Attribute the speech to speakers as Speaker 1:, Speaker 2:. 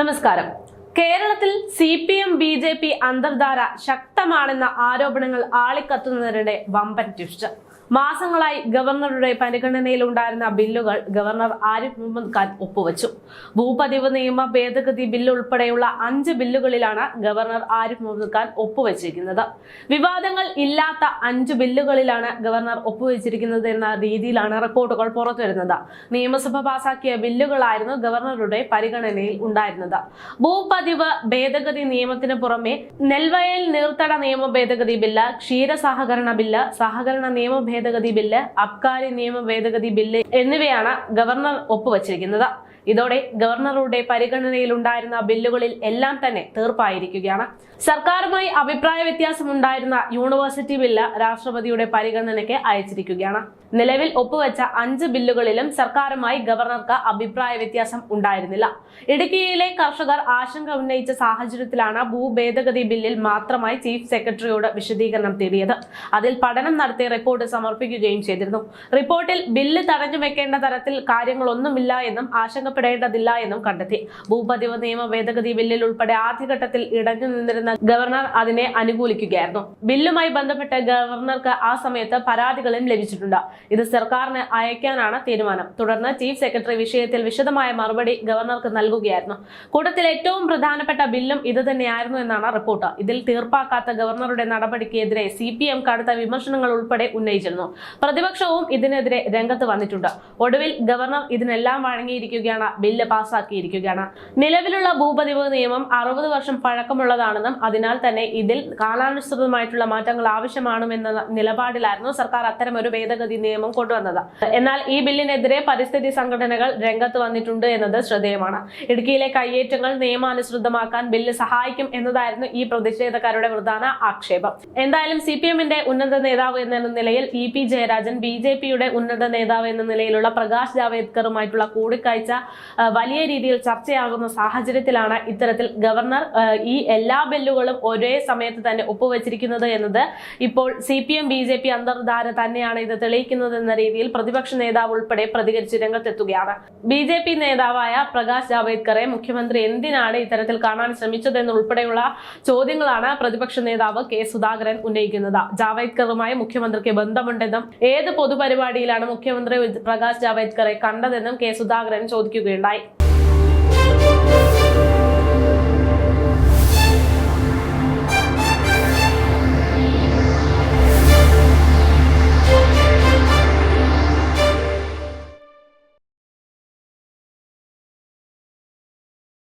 Speaker 1: നമസ്കാരം കേരളത്തിൽ C P M B J P അന്തർധാര ശക്തമാണെന്ന ആരോപണങ്ങൾ ആളിക്കത്തുന്നതിനിടെ വമ്പൻ ട്വിസ്റ്റ്. മാസങ്ങളായി ഗവർണറുടെ പരിഗണനയിലുണ്ടായിരുന്ന ബില്ലുകൾ ഗവർണർ ആരിഫ് മുഹമ്മദ് ഖാൻ ഒപ്പുവച്ചു. ഭൂപതിവ് നിയമ ഭേദഗതി ബില്ല് ഉൾപ്പെടെയുള്ള അഞ്ച് ബില്ലുകളിലാണ് ഗവർണർ ആരിഫ് മുഹമ്മദ് ഖാൻ ഒപ്പുവച്ചിരിക്കുന്നത്. വിവാദങ്ങൾ ഇല്ലാത്ത അഞ്ച് ബില്ലുകളിലാണ് ഗവർണർ ഒപ്പുവെച്ചിരിക്കുന്നത് എന്ന രീതിയിലാണ് റിപ്പോർട്ടുകൾ പുറത്തുവരുന്നത്. നിയമസഭ പാസാക്കിയ ബില്ലുകളായിരുന്നു ഗവർണറുടെ പരിഗണനയിൽ ഉണ്ടായിരുന്നത്. ഭൂപതിവ് ഭേദഗതി നിയമത്തിന് പുറമെ നെൽവയൽ നീർത്തട നിയമ ഭേദഗതി ബില്ല് ക്ഷീര സഹകരണ ബില്ല് സഹകരണ നിയമ ഭേദഗതി ബില്ല് അബ്കാരി നിയമ ഭേദഗതി ബില്ല് എന്നിവയാണ് ഗവർണർ ഒപ്പുവച്ചിരിക്കുന്നത്. ഇതോടെ ഗവർണറുടെ പരിഗണനയിൽ ഉണ്ടായിരുന്ന ബില്ലുകളിൽ എല്ലാം തന്നെ തീർപ്പായിരിക്കുകയാണ്. സർക്കാരുമായി അഭിപ്രായ വ്യത്യാസമുണ്ടായിരുന്ന യൂണിവേഴ്സിറ്റി ബില്ല് രാഷ്ട്രപതിയുടെ പരിഗണനയ്ക്ക് അയച്ചിരിക്കുകയാണ്. നിലവിൽ ഒപ്പുവെച്ച അഞ്ച് ബില്ലുകളിലും സർക്കാരുമായി ഗവർണർക്ക് അഭിപ്രായ വ്യത്യാസം ഉണ്ടായിരുന്നില്ല. ഇടുക്കിയിലെ കർഷകർ ആശങ്ക ഉന്നയിച്ച സാഹചര്യത്തിലാണ് ഭൂഭേദഗതി ബില്ലിൽ മാത്രമായി ചീഫ് സെക്രട്ടറിയോട് വിശദീകരണം തേടിയത്. അതിൽ പഠനം നടത്തി റിപ്പോർട്ട് സമർപ്പിക്കുകയും ചെയ്തിരുന്നു. റിപ്പോർട്ടിൽ ബില്ല് തടഞ്ഞു വെക്കേണ്ട തരത്തിൽ കാര്യങ്ങളൊന്നുമില്ല എന്നും ആശങ്കപ്പെടേണ്ടതില്ല എന്നും കണ്ടെത്തി. ഭൂപതിവ് നിയമ ഭേദഗതി ബില്ലിൽ ഉൾപ്പെടെ ആദ്യഘട്ടത്തിൽ ഇടഞ്ഞു നിന്നിരുന്ന ഗവർണർ അതിനെ അനുകൂലിക്കുകയായിരുന്നു. ബില്ലുമായി ബന്ധപ്പെട്ട് ഗവർണർക്ക് ആ സമയത്ത് പരാതികളും ലഭിച്ചിട്ടുണ്ട്. ഇത് സർക്കാരിന് അയക്കാനാണ് തീരുമാനം. തുടർന്ന് ചീഫ് സെക്രട്ടറി വിഷയത്തിൽ വിശദമായ മറുപടി ഗവർണർക്ക് നൽകുകയായിരുന്നു. കൂട്ടത്തിൽ ഏറ്റവും പ്രധാനപ്പെട്ട ബില്ലും ഇത് തന്നെയായിരുന്നു എന്നാണ് റിപ്പോർട്ട്. ഇതിൽ തീർപ്പാക്കാത്ത ഗവർണറുടെ നടപടിക്കെതിരെ സി പി എം കടുത്ത വിമർശനങ്ങൾ ഉൾപ്പെടെ ഉന്നയിച്ചിരുന്നു. പ്രതിപക്ഷവും ഇതിനെതിരെ രംഗത്ത് വന്നിട്ടുണ്ട്. ഒടുവിൽ ഗവർണർ ഇതിനെല്ലാം വഴങ്ങിയിരിക്കുകയാണ് ബില്ല് പാസാക്കിയിരിക്കുകയാണ് നിലവിലുള്ള ഭൂപതിവ് നിയമം അറുപത് വർഷം പഴക്കമുള്ളതാണെന്നും അതിനാൽ തന്നെ ഇതിൽ കാലാനുസൃതമായിട്ടുള്ള മാറ്റങ്ങൾ ആവശ്യമാണെന്ന നിലപാടിലായിരുന്നു സർക്കാർ അത്തരം ഒരു ഭേദഗതി നിയമം കൊണ്ടുവന്നത്. എന്നാൽ ഈ ബില്ലിനെതിരെ പരിസ്ഥിതി സംഘടനകൾ രംഗത്ത് വന്നിട്ടുണ്ട് എന്നത് ശ്രദ്ധേയമാണ്. ഇടുക്കിയിലെ കയ്യേറ്റങ്ങൾ നിയമാനുസൃതമാക്കാൻ ബില്ല് സഹായിക്കും എന്നതായിരുന്നു ഈ പ്രതിഷേധക്കാരുടെ പ്രധാന ആക്ഷേപം. എന്തായാലും സി പി എമ്മിന്റെ ഉന്നത നേതാവ് എന്ന നിലയിൽ E P Jayarajan B J പിയുടെ ഉന്നത നേതാവ് എന്ന നിലയിലുള്ള പ്രകാശ് ജാവേദ്കറുമായിട്ടുള്ള കൂടിക്കാഴ്ച വലിയ രീതിയിൽ ചർച്ചയാകുന്ന സാഹചര്യത്തിലാണ് ഇത്തരത്തിൽ ഗവർണർ ഈ എല്ലാ ബില്ലുകളും ഒരേ സമയത്ത് തന്നെ ഒപ്പുവെച്ചിരിക്കുന്നത് എന്നത് ഇപ്പോൾ C P M B J P അന്തർധാര തന്നെയാണ് ഇത് തെളിയിക്കുന്നത് എന്ന രീതിയിൽ പ്രതിപക്ഷ നേതാവ് ഉൾപ്പെടെ പ്രതികരിച്ച് രംഗത്തെത്തുകയാണ്. ബി ജെ പി നേതാവായ പ്രകാശ് ജാവേദ്കറെ മുഖ്യമന്ത്രി എന്തിനാണ് ഇത്തരത്തിൽ കാണാൻ ശ്രമിച്ചതെന്നുൾപ്പെടെയുള്ള ചോദ്യങ്ങളാണ് പ്രതിപക്ഷ നേതാവ് കെ സുധാകരൻ ഉന്നയിക്കുന്നത്. ജാവേദ്കറുമായി മുഖ്യമന്ത്രിക്ക് ബന്ധമുണ്ടെന്നും ഏത് പൊതുപരിപാടിയിലാണ് മുഖ്യമന്ത്രി പ്രകാശ് ജാവേദ്കറെ കണ്ടതെന്നും കെ സുധാകരൻ വീഡിയോകൾക്കായി